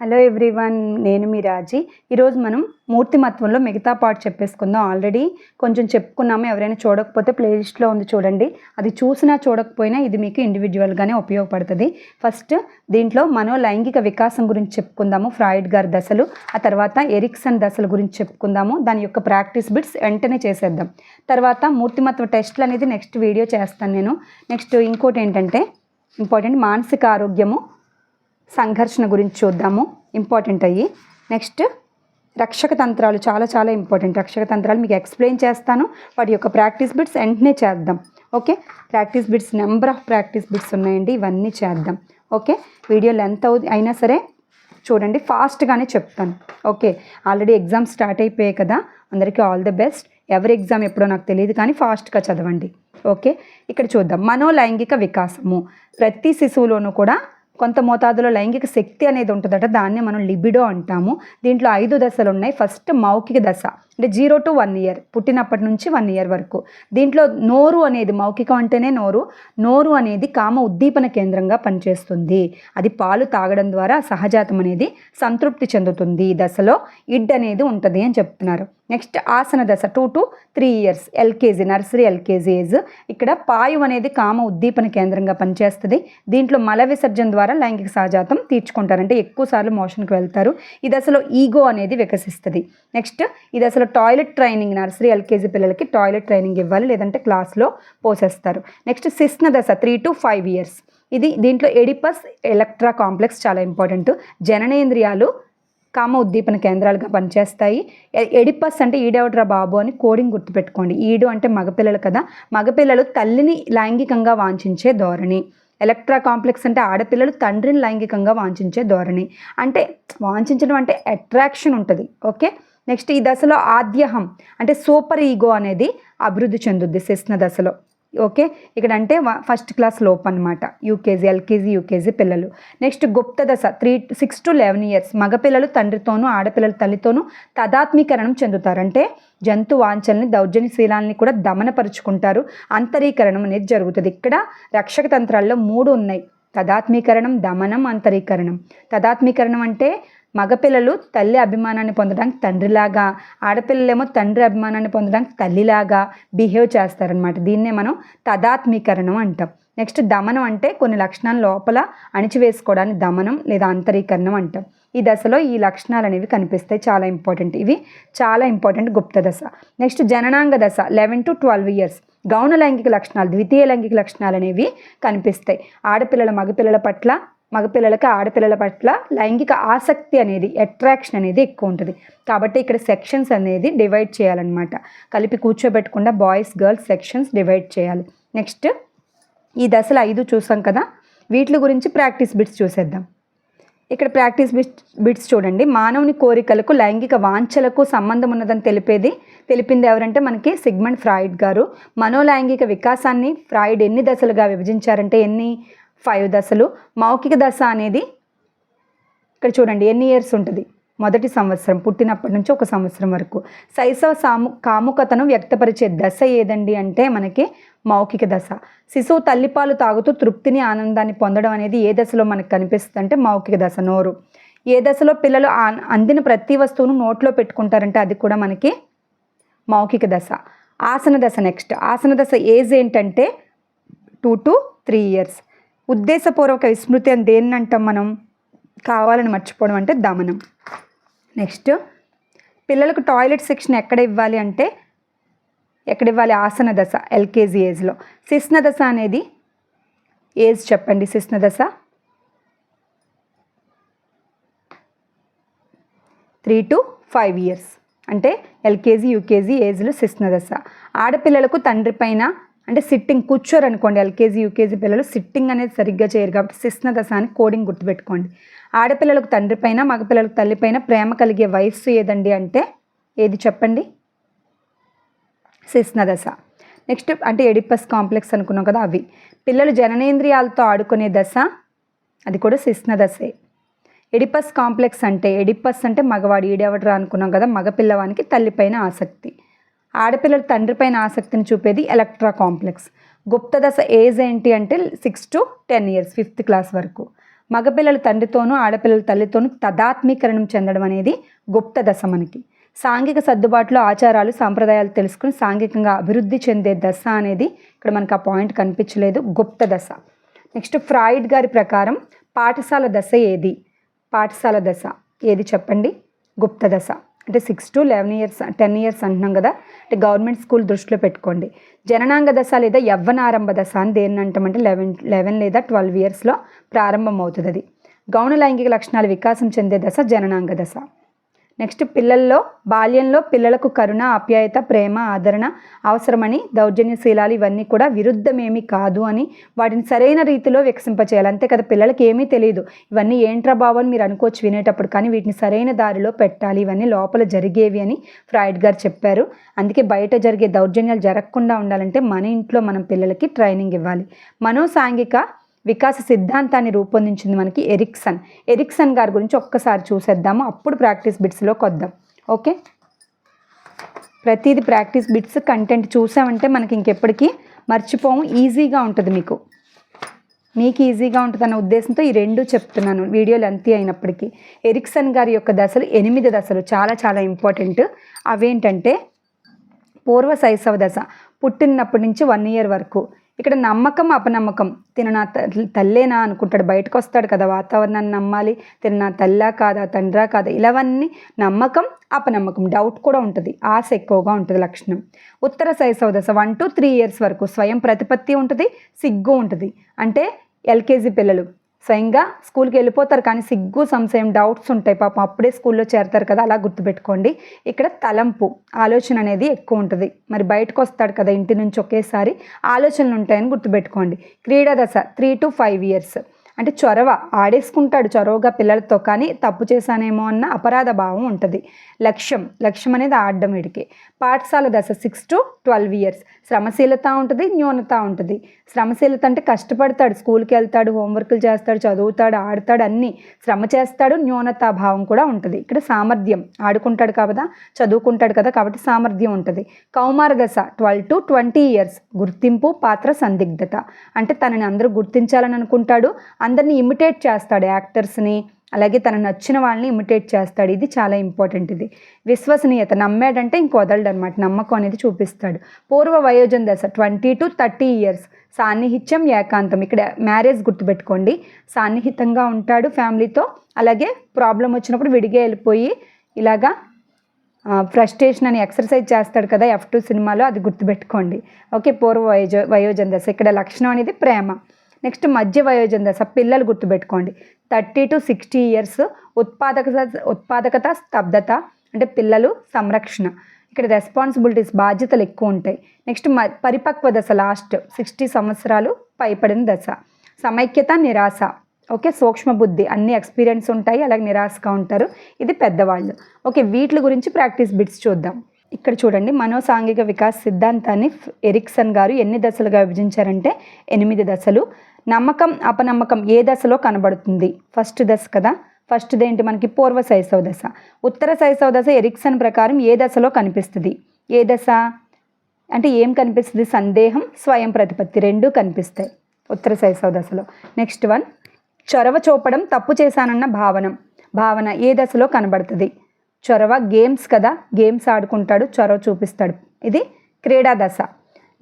Hello everyone నేను మీ రాజీ. ఈరోజు మనం మూర్తిమత్వంలో మిగతా పార్ట్ చెప్పేసుకుందాం. ఆల్రెడీ కొంచెం చెప్పుకున్నాము ఎవరైనా చూడకపోతే ప్లేలిస్ట్లో ఉంది చూడండి. అది చూసినా చూడకపోయినా ఇది మీకు ఇండివిజువల్గానే ఉపయోగపడుతుంది. ఫస్ట్ దీంట్లో మనో లైంగిక వికాసం గురించి చెప్పుకుందాము ఫ్రాయిడ్ గారి దశలు. ఆ తర్వాత ఎరిక్సన్ దశల గురించి చెప్పుకుందాము. దాని యొక్క ప్రాక్టీస్ బిట్స్ వెంటనే చేసేద్దాం. తర్వాత మూర్తిమత్వ టెస్ట్లు అనేది నెక్స్ట్ వీడియో చేస్తాను నేను. నెక్స్ట్ ఇంకోటి ఏంటంటే ఇంపార్టెంట్ మానసిక ఆరోగ్యము సంఘర్షణ గురించి చూద్దాము. ఇంపార్టెంట్ అయ్యి. నెక్స్ట్ రక్షక తంత్రాలు చాలా చాలా ఇంపార్టెంట్. రక్షక తంత్రాలు మీకు ఎక్స్ప్లెయిన్ చేస్తాను. వాటి యొక్క ప్రాక్టీస్ బిట్స్ వెంటనే చేద్దాం. Okay? Practice bits number of practice bits ఉన్నాయండి. ఇవన్నీ చేద్దాం. ఓకే? వీడియో లెంత్ అవు అయినా సరే చూడండి. ఫాస్ట్గానే చెప్తాను. ఓకే? ఆల్రెడీ ఎగ్జామ్ స్టార్ట్ అయిపోయాయి కదా. అందరికీ ఆల్ ది బెస్ట్. ఎవరి ఎగ్జామ్ ఎప్పుడో నాకు తెలియదు కానీ ఫాస్ట్గా చదవండి. ఓకే? ఇక్కడ చూద్దాం. మనోలైంగిక వికాసము. ప్రతి శిశువులోనూ కూడా కొంత మోతాదులో లైంగిక శక్తి అనేది ఉంటుందట దాన్ని మనం లిబిడో అంటాము. దీంట్లో ఐదు దశలు ఉన్నాయి ఫస్ట్ మౌఖిక దశ. అంటే జీరో టు వన్ ఇయర్ పుట్టినప్పటి నుంచి వన్ ఇయర్ వరకు. దీంట్లో నోరు అనేది మౌఖికం అంటేనే నోరు. నోరు అనేది కామ ఉద్దీపన కేంద్రంగా పనిచేస్తుంది. అది పాలు తాగడం ద్వారా సహజాతం అనేది సంతృప్తి చెందుతుంది. ఈ దశలో ఇడ్ అనేది ఉంటుంది అని చెప్తున్నారు. నెక్స్ట్ ఆసన దశ two to three years LKG nursery LKG age. ఇక్కడ పాయు అనేది కామ ఉద్దీపన కేంద్రంగా పనిచేస్తుంది. దీంట్లో మల విసర్జన ద్వారా లైంగిక సహజాతం తీర్చుకుంటారు. అంటే ఎక్కువ సార్లు మోషన్కి వెళ్తారు. ఈ దశలో ఈగో అనేది వికసిస్తుంది. నెక్స్ట్ ఈ దశలో టాయిలెట్ ట్రైనింగ్ నర్సరీ ఎల్కేజీ పిల్లలకి టాయిలెట్ ట్రైనింగ్ ఇవ్వాలి లేదంటే క్లాస్లో పోసేస్తారు. నెక్స్ట్ శిస్న దశ త్రీ టు ఫైవ్ ఇయర్స్ ఇది దీంట్లో ఎడిపస్ ఎలక్ట్రా కాంప్లెక్స్ చాలా ఇంపార్టెంట్ జననేంద్రియాలు కామ ఉద్దీపన కేంద్రాలుగా పనిచేస్తాయి. ఎ- ఎడిపస్ అంటే ఈడెవడ్రా బాబు అని కోడింగ్ గుర్తుపెట్టుకోండి. ఈడు అంటే మగపిల్లలు కదా. మగపిల్లలు తల్లిని లైంగికంగా వాంఛించే ధోరణి. ఎలక్ట్రా కాంప్లెక్స్ అంటే ఆడపిల్లలు తండ్రిని లైంగికంగా వాంఛించే ధోరణి. అంటే వాంఛించడం అంటే అట్రాక్షన్ ఉంటుంది ఓకే నెక్స్ట్ ఈ దశలో ఆద్యహం అంటే సూపర్ ఈగో అనేది అభివృద్ధి చెందుద్ది శిస్న దశలో. ఓకే? ఇక్కడ అంటే ఫస్ట్ క్లాస్ లోపు అనమాట యూకేజీ ఎల్కేజీ యూకేజీ పిల్లలు. నెక్స్ట్ గుప్త దశ three six to eleven years. మగపిల్లలు తండ్రితోనూ ఆడపిల్లలు తల్లితోనూ తదాత్మీకరణం చెందుతారు. అంటే జంతు వాంఛల్ని దౌర్జన్యశీలాల్ని కూడా దమనపరుచుకుంటారు. అంతరీకరణం అనేది జరుగుతుంది. ఇక్కడ రక్షక తంత్రాల్లో మూడు ఉన్నాయి. తదాత్మీకరణం దమనం అంతరీకరణం. తదాత్మీకరణం అంటే మగపిల్లలు తల్లి అభిమానాన్ని పొందడానికి తండ్రిలాగా ఆడపిల్లలేమో తండ్రి అభిమానాన్ని పొందడానికి తల్లిలాగా బిహేవ్ చేస్తారనమాట దీన్నే మనం తదాత్మీకరణం అంటాం. నెక్స్ట్ దమనం అంటే కొన్ని లక్షణాలు లోపల అణిచివేసుకోవడానికి దమనం లేదా అంతరీకరణం అంటాం. ఈ దశలో ఈ లక్షణాలు అనేవి కనిపిస్తాయి. చాలా ఇంపార్టెంట్. ఇవి చాలా ఇంపార్టెంట్ గుప్త దశ. నెక్స్ట్ జననాంగ దశ లెవెన్ టు ట్వెల్వ్ ఇయర్స్. గౌణ లైంగిక లక్షణాలు ద్వితీయ లైంగిక లక్షణాలు అనేవి కనిపిస్తాయి. ఆడపిల్లల మగపిల్లల పట్ల మగపిల్లలకి ఆడపిల్లల పట్ల లైంగిక ఆసక్తి అనేది అట్రాక్షన్ అనేది ఎక్కువ ఉంటుంది. కాబట్టి ఇక్కడ సెక్షన్స్ అనేది డివైడ్ చేయాలన్నమాట. కలిపి కూర్చోబెట్టకుండా బాయ్స్ గర్ల్స్ సెక్షన్స్ డివైడ్ చేయాలి. నెక్స్ట్ ఈ దశలు ఐదు చూసాం కదా. వీటి గురించి ప్రాక్టీస్ బిట్స్ చూసేద్దాం. ఇక్కడ ప్రాక్టీస్ బిట్స్ బిట్స్ చూడండి. మానవుని కోరికలకు లైంగిక వాంఛలకు సంబంధం ఉన్నదని తెలిపేది తెలిపింది ఎవరంటే మనకి సిగ్మండ్ ఫ్రాయిడ్ గారు. మనోలైంగిక వికాసాన్ని ఫ్రాయిడ్ ఎన్ని దశలుగా విభజించారంటే ఎన్ని ఫైవ్ దశలు. మౌఖిక దశ అనేది ఇక్కడ చూడండి ఎన్ని ఇయర్స్ ఉంటుంది? మొదటి సంవత్సరం పుట్టినప్పటి నుంచి ఒక సంవత్సరం వరకు. శైశవ సాము కాముకతను వ్యక్తపరిచే దశ ఏదండి అంటే మనకి మౌఖిక దశ. శిశువు తల్లిపాలు తాగుతూ తృప్తిని ఆనందాన్ని పొందడం అనేది ఏ దశలో మనకు కనిపిస్తుంది అంటే మౌఖిక దశ నోరు. ఏ దశలో పిల్లలు ఆ- అందిన ప్రతి వస్తువును నోట్లో పెట్టుకుంటారంటే అది కూడా మనకి మౌఖిక దశ. ఆసన దశ నెక్స్ట్. ఆసన దశ ఏజ్ ఏంటంటే టూ టు త్రీ ఇయర్స్ ఉద్దేశపూర్వక విస్మృతి అని దేన్ని అంటాం మనం? కావాలని మర్చిపోవడం అంటే దమనం. నెక్స్ట్ పిల్లలకు టాయిలెట్ సెక్షన్ ఎక్కడ ఇవ్వాలి అంటే ఎక్కడ ఇవ్వాలి? ఆసన దశ ఎల్కేజీ ఏజ్లో. శిస్న దశ అనేది ఏజ్ చెప్పండి శిస్న దశ. Three to five years. అంటే ఎల్కేజీ యూకేజీ ఏజ్లో శిస్న దశ. ఆడపిల్లలకు తండ్రి పైన అంటే సిట్టింగ్ కూర్చోరు అనుకోండి ఎల్కేజీ యూకేజీ పిల్లలు సిట్టింగ్ అనేది సరిగ్గా చేయరు కాబట్టి శిస్న దశ అని కోడింగ్ గుర్తుపెట్టుకోండి. ఆడపిల్లలకు తండ్రి పైన మగపిల్లలకు తల్లి పైన ప్రేమ కలిగే వయస్సు ఏదండి అంటే ఏది చెప్పండి? శిస్న దశ నెక్స్ట్ అంటే ఎడిపస్ కాంప్లెక్స్ అనుకున్నాం కదా అవి. పిల్లలు జననేంద్రియాలతో ఆడుకునే దశ అది కూడా శిస్న దశే ఎడిపస్ కాంప్లెక్స్ అంటే ఎడిపస్ అంటే మగవాడు ఈడెవడరా అనుకున్నాం కదా మగపిల్లవానికి తల్లిపైన ఆసక్తి. ఆడపిల్లల తండ్రిపైన ఆసక్తిని చూపేది ఎలక్ట్రా కాంప్లెక్స్. గుప్త దశ ఏజ్ ఏంటి అంటే six to ten years fifth class వరకు. మగపిల్లల తండ్రితోనూ ఆడపిల్లల తల్లితోనూ తదాత్మీకరణం చెందడం అనేది గుప్త దశ మనకి. సాంఘిక సర్దుబాటులో ఆచారాలు సాంప్రదాయాలు తెలుసుకుని సాంఘికంగా అభివృద్ధి చెందే దశ అనేది ఇక్కడ మనకు ఆ పాయింట్ కనిపించలేదు గుప్త దశ. నెక్స్ట్ ఫ్రాయిడ్ గారి ప్రకారం పాఠశాల దశ ఏది? పాఠశాల దశ ఏది చెప్పండి? గుప్త దశ. అంటే six to eleven years ten years అంటున్నాం కదా అంటే గవర్నమెంట్ స్కూల్ దృష్టిలో పెట్టుకోండి. జననాంగ దశ లేదా యవ్వనారంభ దశ అని దేన్ని అంటామంటే లెవెన్ లెవెన్ లేదా ట్వెల్వ్ ఇయర్స్లో ప్రారంభం అవుతుంది అది. గౌణ లైంగిక లక్షణాలు వికాసం చెందే దశ జననాంగ దశ. నెక్స్ట్ పిల్లల్లో బాల్యంలో పిల్లలకు కరుణ ఆప్యాయత ప్రేమ ఆదరణ అవసరమని దౌర్జన్యశీలాలు ఇవన్నీ కూడా విరుద్ధమేమీ కాదు అని వాటిని సరైన రీతిలో వికసింపచేయాలి అంతే కదా పిల్లలకి ఏమీ తెలియదు ఇవన్నీ ఏంట్రా బాబు అని మీరు అనుకోవచ్చు వినేటప్పుడు కానీ వీటిని సరైన దారిలో పెట్టాలి. ఇవన్నీ లోపల జరిగేవి అని ఫ్రాయిడ్ గారు చెప్పారు. అందుకే బయట జరిగే దౌర్జన్యాలు జరగకుండా ఉండాలంటే మన ఇంట్లో మనం పిల్లలకి ట్రైనింగ్ ఇవ్వాలి. మనోసాంఘిక వికాస సిద్ధాంతాన్ని రూపొందించింది మనకి ఎరిక్సన్. ఎరిక్సన్ గారి గురించి ఒక్కసారి చూసేద్దాము. అప్పుడు ప్రాక్టీస్ బిట్స్లోకి వద్దాం. ఓకే? ప్రతిదీ ప్రాక్టీస్ బిట్స్ కంటెంట్ చూసామంటే మనకి ఇంకెప్పటికీ మర్చిపోము. ఈజీగా ఉంటుంది మీకు. మీకు ఈజీగా ఉంటుందన్న ఉద్దేశంతో ఈ రెండు చెప్తున్నాను. వీడియో లెంతీ అయినప్పటికీ. ఎరిక్సన్ గారి యొక్క దశలు ఎనిమిది దశలు చాలా చాలా ఇంపార్టెంట్. అవేంటంటే పూర్వ శైశవ దశ. పుట్టినప్పటి నుంచి వన్ ఇయర్ వరకు. ఇక్కడ నమ్మకం అపనమ్మకం. తిన నా తల్లి- తల్లేనా అనుకుంటాడు. బయటకు వస్తాడు కదా వాతావరణాన్ని నమ్మాలి. తిన నా తల్లా కాదా తండ్రా కాదా ఇలావన్నీ నమ్మకం అపనమ్మకం డౌట్ కూడా ఉంటుంది. ఆశ ఎక్కువగా ఉంటుంది లక్షణం. ఉత్తర శైశవ దశ వన్ టు త్రీ ఇయర్స్ వరకు స్వయం ప్రతిపత్తి ఉంటుంది సిగ్గు ఉంటుంది. అంటే ఎల్కేజీ పిల్లలు. స్వయంగా స్కూల్కి వెళ్ళిపోతారు కానీ సిగ్గు సంశయం డౌట్స్ ఉంటాయి. పాపం అప్పుడే స్కూల్లో చేరతారు కదా అలా గుర్తుపెట్టుకోండి. ఇక్కడ తలంపు ఆలోచన అనేది ఎక్కువ ఉంటుంది. మరి బయటకు వస్తాడు కదా ఇంటి నుంచి ఒకేసారి ఆలోచనలు ఉంటాయని గుర్తుపెట్టుకోండి. క్రీడా దశ త్రీ టు ఫైవ్ ఇయర్స్ అంటే చొరవ ఆడేసుకుంటాడు చొరవగా పిల్లలతో కానీ తప్పు చేశానేమో అన్న అపరాధ భావం ఉంటుంది. లక్ష్యం లక్ష్యం అనేది ఆడడం వీడికి. పాఠశాల దశ సిక్స్ టు ట్వెల్వ్ ఇయర్స్ శ్రమశీలత ఉంటుంది న్యూనత ఉంటుంది. శ్రమశీలత అంటే కష్టపడతాడు స్కూల్కి వెళ్తాడు హోంవర్క్లు చేస్తాడు చదువుతాడు ఆడతాడు అన్నీ. శ్రమ చేస్తాడు న్యూనత భావం కూడా ఉంటుంది. ఇక్కడ సామర్థ్యం ఆడుకుంటాడు కదా చదువుకుంటాడు కదా కాబట్టి సామర్థ్యం ఉంటుంది. కౌమార దశ ట్వెల్వ్ టు ట్వంటీ ఇయర్స్ గుర్తింపు పాత్ర సందిగ్ధత. అంటే తనని అందరూ గుర్తించాలని అనుకుంటాడు అందరినీ ఇమిటేట్ చేస్తాడు యాక్టర్స్ని అలాగే తన నచ్చిన వాళ్ళని ఇమిటేట్ చేస్తాడు. ఇది చాలా ఇంపార్టెంట్ ఇది. విశ్వసనీయత నమ్మాడంటే ఇంక వదలడు అనమాట నమ్మకం అనేది చూపిస్తాడు. పూర్వ వయోజన దశ ట్వంటీ టు థర్టీ ఇయర్స్. సాన్నిహిత్యం ఏకాంతం. ఇక్కడ మ్యారేజ్ గుర్తుపెట్టుకోండి. సాన్నిహితంగా ఉంటాడు ఫ్యామిలీతో. అలాగే ప్రాబ్లం వచ్చినప్పుడు విడిగా వెళ్ళిపోయి ఇలాగా ఫ్రస్ట్రేషన్ అని ఎక్సర్సైజ్ చేస్తాడు కదా ఎఫ్ టూ సినిమాలో అది గుర్తుపెట్టుకోండి. ఓకే పూర్వ వయోజ వయోజన దశ. ఇక్కడ లక్షణం అనేది ప్రేమ. నెక్స్ట్ మధ్య వయోజన దశ పిల్లలు గుర్తుపెట్టుకోండి. థర్టీ టు సిక్స్టీ ఇయర్స్ ఉత్పాదకత ఉత్పాదకత స్తబ్దత అంటే పిల్లలు సంరక్షణ. ఇక్కడ రెస్పాన్సిబిలిటీస్ బాధ్యతలు ఎక్కువ ఉంటాయి. నెక్స్ట్ మ పరిపక్వ దశ లాస్ట్ సిక్స్టీ సంవత్సరాలు పైపడిన దశ. సమైక్యత నిరాశ. ఓకే సూక్ష్మ బుద్ధి. అన్ని ఎక్స్పీరియన్స్ ఉంటాయి అలాగే నిరాశగా ఉంటారు. ఇది పెద్దవాళ్ళు. ఓకే వీటి గురించి ప్రాక్టీస్ బిట్స్ చూద్దాం. ఇక్కడ చూడండి మనోసాంఘిక వికాస్ సిద్ధాంతాన్ని ఎరిక్సన్ గారు ఎన్ని దశలుగా విభజించారంటే ఎనిమిది దశలు. నమ్మకం అపనమ్మకం ఏ దశలో కనబడుతుంది? ఫస్ట్ దశ కదా? ఫస్ట్ ఏంటి మనకి? పూర్వ శైశవ దశ. ఉత్తర శైశవ దశ ఎరిక్సన్ ప్రకారం ఏ దశలో కనిపిస్తుంది? ఏ దశ? అంటే ఏం కనిపిస్తుంది? సందేహం స్వయం ప్రతిపత్తి రెండూ కనిపిస్తాయి ఉత్తర శైశవ దశలో. నెక్స్ట్ వన్ చొరవ చూపడం తప్పు చేశానన్న భావన. భావన ఏ దశలో కనబడుతుంది? చొరవ గేమ్స్ కదా? గేమ్స్ ఆడుకుంటాడు చొరవ చూపిస్తాడు. ఇది క్రీడా దశ.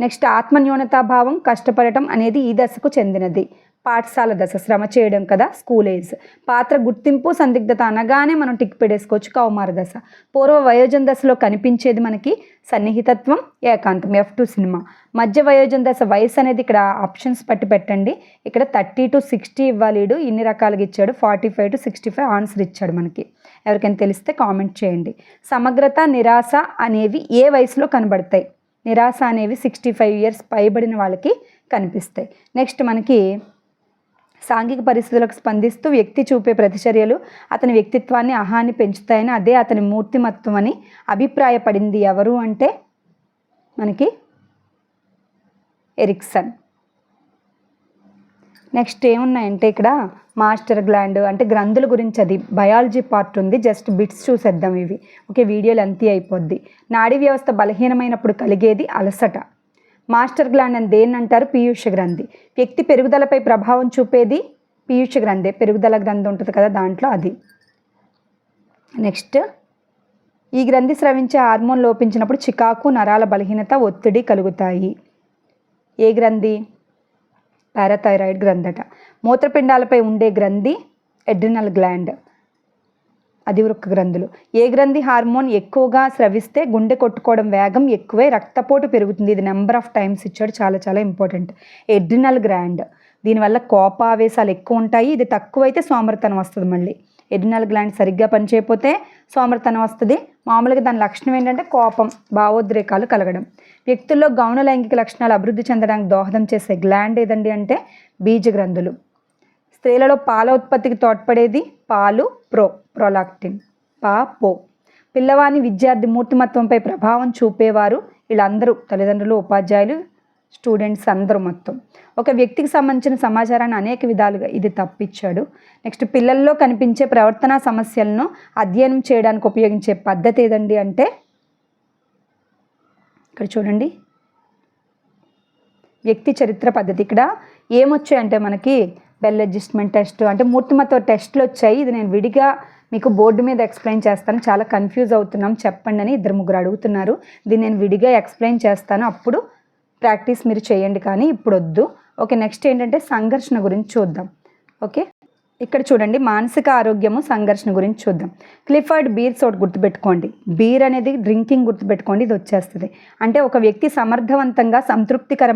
నెక్స్ట్ ఆత్మన్యూనతాభావం కష్టపడటం అనేది ఈ దశకు చెందినది. పాఠశాల దశ శ్రమ చేయడం కదా స్కూల్ ఏజ్ పాత్ర గుర్తింపు సందిగ్ధత అనగానే మనం టిక్ పెట్టేసుకోవచ్చు కౌమార దశ. పూర్వ వయోజన దశలో కనిపించేది మనకి సన్నిహితత్వం ఏకాంతం ఎఫ్ టు సినిమా. మధ్య వయోజన దశ వయసు అనేది ఇక్కడ ఆప్షన్స్ పట్టి పెట్టండి. ఇక్కడ థర్టీ టు సిక్స్టీ ఇవ్వాలిడు ఇన్ని రకాలుగా ఇచ్చాడు. Forty five to sixty five answer ఇచ్చాడు మనకి. ఎవరికైనా తెలిస్తే కామెంట్ చేయండి. సమగ్రత నిరాశ అనేవి ఏ వయసులో కనబడతాయి? నిరాశ అనేవి సిక్స్టీ ఫైవ్ ఇయర్స్ పైబడిన వాళ్ళకి కనిపిస్తాయి. నెక్స్ట్ మనకి సాంఘిక పరిస్థితులకు స్పందిస్తూ వ్యక్తి చూపే ప్రతిచర్యలు అతని వ్యక్తిత్వాన్ని అహాన్ని పెంచుతాయని అదే అతని మూర్తిమత్వం అని అభిప్రాయపడింది ఎవరు అంటే మనకి ఎరిక్సన్. నెక్స్ట్ ఏమున్నాయంటే ఇక్కడ మాస్టర్ గ్లాండ్ అంటే గ్రంథుల గురించి అది బయాలజీ పార్ట్ ఉంది. జస్ట్ బిట్స్ చూసేద్దాం ఇవి. ఓకే వీడియోలు అంతే అయిపోద్ది. నాడీ వ్యవస్థ బలహీనమైనప్పుడు కలిగేది అలసట. మాస్టర్ గ్లాండ్ అని దేన్ని అంటారు? పీయూష గ్రంథి. వ్యక్తి పెరుగుదలపై ప్రభావం చూపేది పీయూష గ్రంథే. పెరుగుదల గ్రంథి ఉంటుంది కదా దాంట్లో అది. నెక్స్ట్ ఈ గ్రంథి స్రవించే హార్మోన్ లోపించినప్పుడు చికాకు నరాల బలహీనత ఒత్తిడి కలుగుతాయి. ఏ గ్రంథి? పారాథైరాయిడ్ గ్రంథట. మూత్రపిండాలపై ఉండే గ్రంథి ఎడ్రినల్ గ్లాండ్. అది ఒక గ్రంథులు. ఏ గ్రంథి హార్మోన్ ఎక్కువగా స్రవిస్తే గుండె కొట్టుకోవడం వేగం ఎక్కువే రక్తపోటు పెరుగుతుంది. ఇది నెంబర్ ఆఫ్ టైమ్స్ ఇచ్చాడు. చాలా చాలా ఇంపార్టెంట్. ఎడ్రినల్ గ్రాండ్ దీనివల్ల కోపావేశాలు ఎక్కువ ఉంటాయి. ఇది తక్కువైతే సోమరతనం వస్తుంది మళ్ళీ. ఎడ్రినల్ గ్లాండ్ సరిగ్గా పనిచేయకపోతే సోమరతనం వస్తుంది. మామూలుగా దాని లక్షణం ఏంటంటే కోపం భావోద్రేకాలు కలగడం. వ్యక్తుల్లో గౌణ లైంగిక లక్షణాలు అభివృద్ధి చెందడానికి దోహదం చేసే గ్లాండ్ ఏదండి అంటే బీజ గ్రంథులు స్త్రీలలో పాల ఉత్పత్తికి తోడ్పడేది పాలు ప్రో ప్రొలాక్టిన్ పా పో. పిల్లవాని విద్యార్థి మూర్తిమత్వంపై ప్రభావం చూపేవారు వీళ్ళందరూ తల్లిదండ్రులు ఉపాధ్యాయులు స్టూడెంట్స్ అందరూ మొత్తం. ఒక వ్యక్తికి సంబంధించిన సమాచారాన్ని అనేక విధాలుగా ఇది తప్పిచ్చాడు నెక్స్ట్ పిల్లల్లో కనిపించే ప్రవర్తనా సమస్యలను అధ్యయనం చేయడానికి ఉపయోగించే పద్ధతి ఏదండి అంటే? ఇక్కడ చూడండి. వ్యక్తి చరిత్ర పద్ధతి. ఇక్కడ ఏమొచ్చాయంటే మనకి బెల్ అడ్జస్ట్మెంట్ టెస్ట్ అంటే మూర్తిమత్వ టెస్ట్లు వచ్చాయి. ఇది నేను విడిగా మీకు బోర్డు మీద ఎక్స్ప్లెయిన్ చేస్తాను. చాలా కన్ఫ్యూజ్ అవుతున్నాం. చెప్పండి అని ఇద్దరు ముగ్గురు అడుగుతున్నారు. దీన్ని నేను విడిగా ఎక్స్ప్లెయిన్ చేస్తాను. అప్పుడు ప్రాక్టీస్ మీరు చేయండి కానీ ఇప్పుడు వద్దు ఓకే నెక్స్ట్ ఏంటంటే సంఘర్షణ గురించి చూద్దాం. ఓకే ఇక్కడ చూడండి మానసిక ఆరోగ్యము సంఘర్షణ గురించి చూద్దాం. క్లిఫర్డ్ బీర్స్ ఒకటి గుర్తుపెట్టుకోండి. బీర్ అనేది డ్రింకింగ్ గుర్తుపెట్టుకోండి ఇది వచ్చేస్తుంది. అంటే ఒక వ్యక్తి సమర్థవంతంగా సంతృప్తికరమైన